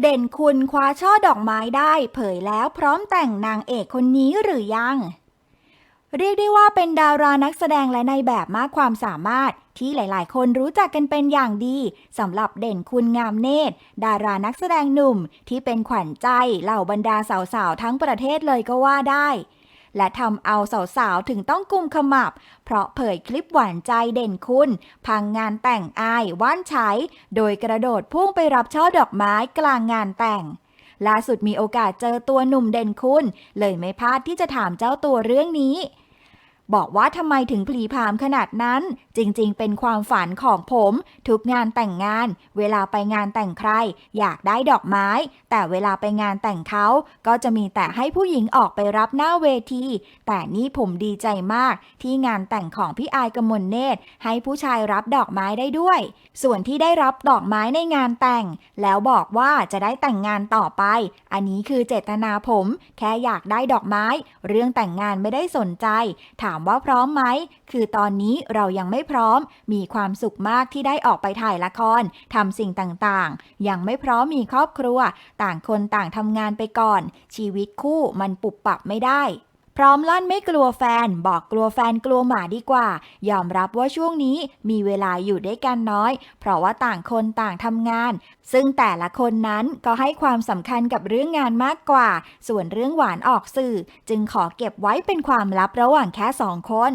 เด่นคุณคว้าช่อดอกไม้ได้ เผยแล้วพร้อมแต่งนางเอกคนนี้หรือยัง เรียกได้ว่าเป็นดารานักแสดงและในแบบมากความสามารถ ที่หลาย ๆ คนรู้จักกันเป็นอย่างดีสำหรับเด่นคุณงามเนตร ดารานักแสดงหนุ่มที่เป็นขวัญใจเหล่าบรรดาสาว ๆ ทั้งประเทศเลยก็ว่าได้ และทำเอาสาวๆ ถึงต้องกุมขมับ เพราะเผยคลิปหวานใจเด่นคุณ พังงานแต่งอายว่านใช้ โดยกระโดดพุ่งไปรับช่อดอกไม้กลางงานแต่งล่าสุดมีโอกาสเจอตัวหนุ่มเด่นคุณ เลยไม่พลาดที่จะถามเจ้าตัวเรื่องนี้ บอกว่าทำไมถึงพลีพามขนาดนั้น จริงๆ เป็นความฝันของผม ทุกงานแต่งงาน เวลาไปงานแต่งใคร อยากได้ดอกไม้ แต่เวลาไปงานแต่งเขา ก็จะมีแต่ให้ผู้หญิงออกไปรับหน้าเวที แต่นี่ผมดีใจมาก ที่งานแต่งของพี่อายกมลเนตร ให้ผู้ชายรับดอกไม้ได้ด้วย ส่วนที่ได้รับดอกไม้ในงานแต่ง แล้วบอกว่าจะได้แต่งงานต่อไป อันนี้คือเจตนาผม แค่อยากได้ดอกไม้ เรื่องแต่งงานไม่ได้สนใจ ถามามว่าพร้อมไหม คือตอนนี้เรายังไม่พร้อม มีความสุขมากที่ได้ออกไปถ่ายละครทำสิ่งต่างๆ ยังไม่พร้อมมีครอบครัว ต่างคนต่างทำงานไปก่อน ชีวิตคู่มันปุบปับไม่ได้ พร้อมลั่นไม่กลัวแฟน บอกกลัวแฟนกลัวหมาดีกว่า ยอมรับว่าช่วงนี้มีเวลาอยู่ด้วยกันน้อย เพราะว่าต่างคนต่างทำงาน ซึ่งแต่ละคนนั้นก็ให้ความสำคัญกับเรื่องงานมากกว่า ส่วนเรื่องหวานออกสื่อ จึงขอเก็บไว้เป็นความลับระหว่างแค่สองคน